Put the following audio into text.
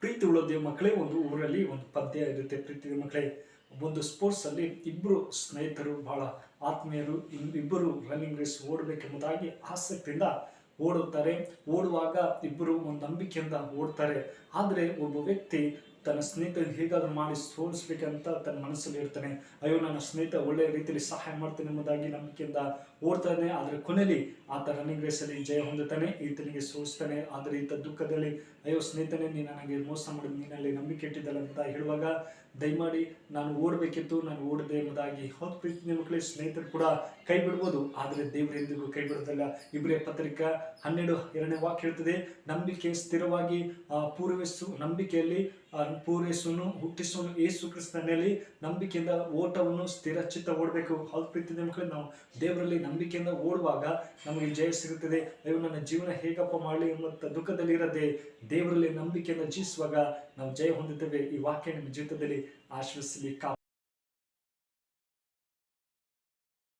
ಪ್ರೀತಿ ಉಳೋದೇ ಮಕ್ಕಳೇ, ಒಂದು ಊರಲ್ಲಿ ಒಂದು ಪದ್ಯ ಇರುತ್ತೆ, ಪ್ರೀತಿ ಮಕ್ಕಳೇ. ಒಂದು ಸ್ಪೋರ್ಟ್ಸ್ ಅಲ್ಲಿ ಇಬ್ಬರು ಸ್ನೇಹಿತರು, ಬಹಳ ಆತ್ಮೀಯರು ಇಬ್ಬರು ರನ್ನಿಂಗ್ ರೇಸ್ ಓಡಬೇಕೆಂಬುದಾಗಿ ಆಸಕ್ತಿಯಿಂದ ಓಡುತ್ತಾರೆ. ಓಡುವಾಗ ಇಬ್ಬರು ಒಂದು ನಂಬಿಕೆಯಿಂದ ಓಡ್ತಾರೆ. ಆದರೆ ಒಬ್ಬ ವ್ಯಕ್ತಿ ತನ್ನ ಸ್ನೇಹಿತರಿಗೆ ಹೇಗಾದ್ರೂ ಮಾಡಿ ಸೋಲಿಸ್ಬೇಕಂತ ತನ್ನ ಮನಸ್ಸಲ್ಲಿ ಇರ್ತಾನೆ. ಅಯ್ಯೋ ನನ್ನ ಸ್ನೇಹಿತ ಒಳ್ಳೆಯ ರೀತಿಯಲ್ಲಿ ಸಹಾಯ ಮಾಡ್ತೇನೆ ಎಂಬುದಾಗಿ ನಂಬಿಕೆಯಿಂದ ಓಡ್ತಾನೆ. ಆದರೆ ಕೊನೆಯಲ್ಲಿ ಆತ ರನ್ನಿಂಗ್ ರೇಸಲ್ಲಿ ಜಯ ಹೊಂದುತ್ತಾನೆ. ಈತನಿಗೆ ಸೋಲಿಸ್ತಾನೆ. ಆದರೆ ಈತ ದುಃಖದಲ್ಲಿ ಅಯ್ಯೋ ಸ್ನೇಹಿತನೇ ನೀನು ನನಗೆ ಮೋಸ ಮಾಡಿ ನೀನಲ್ಲಿ ನಂಬಿಕೆ ಇಟ್ಟಿದ್ದಲ್ಲ ಅಂತ ಹೇಳುವಾಗ ದಯಮಾಡಿ ನಾನು ಓಡಬೇಕಿತ್ತು ನಾನು ಓಡದೆ ಎಂಬುದಾಗಿ ಹೌದು ಪ್ರೀತಿ ಮಕ್ಕಳೇ ಸ್ನೇಹಿತರು ಕೂಡ ಕೈ ಬಿಡ್ಬೋದು. ಆದರೆ ದೇವರು ಎಂದಿಗೂ ಕೈ ಬಿಡೋದಿಲ್ಲ. ಇಬ್ಬರೇ ಪತ್ರಿಕಾ ಹನ್ನೆರಡು ಎರಡನೇ ವಾಕ್ಯ ಹೇಳ್ತದೆ ನಂಬಿಕೆ ಸ್ಥಿರವಾಗಿ ಆ, ಪೂರೈಸು ನಂಬಿಕೆಯಲ್ಲಿ ಆ, ಪೂರೈಸುವನು ಹುಟ್ಟಿಸುವನು ಏಸು ಕ್ರಿಸ್ತನಲ್ಲಿ ನಂಬಿಕೆಯಿಂದ ಓಟವನ್ನು ಸ್ಥಿರ ಚಿತ್ತ ಓಡಬೇಕು. ಹೌದು ನಾವು ದೇವರಲ್ಲಿ ನಂಬಿಕೆಯಿಂದ ಓಡುವಾಗ ನಮಗೆ ಜಯ ಸಿಗುತ್ತದೆ. ಅಯ್ಯೋ ನನ್ನ ಜೀವನ ಹೇಗಪ್ಪ ಮಾಡಲಿ ದುಃಖದಲ್ಲಿ ಇರದೆ ದೇವರಲ್ಲಿ ನಂಬಿಕೆಯಿಂದ ಜೀವಿಸುವಾಗ ನಾವು ಜಯ ಹೊಂದುತ್ತೇವೆ. ಈ ವಾಕ್ಯ ನಿಮ್ಮ ಜೀವಿತದಲ್ಲಿ ಆಶ್ರಯಿಸಲಿ.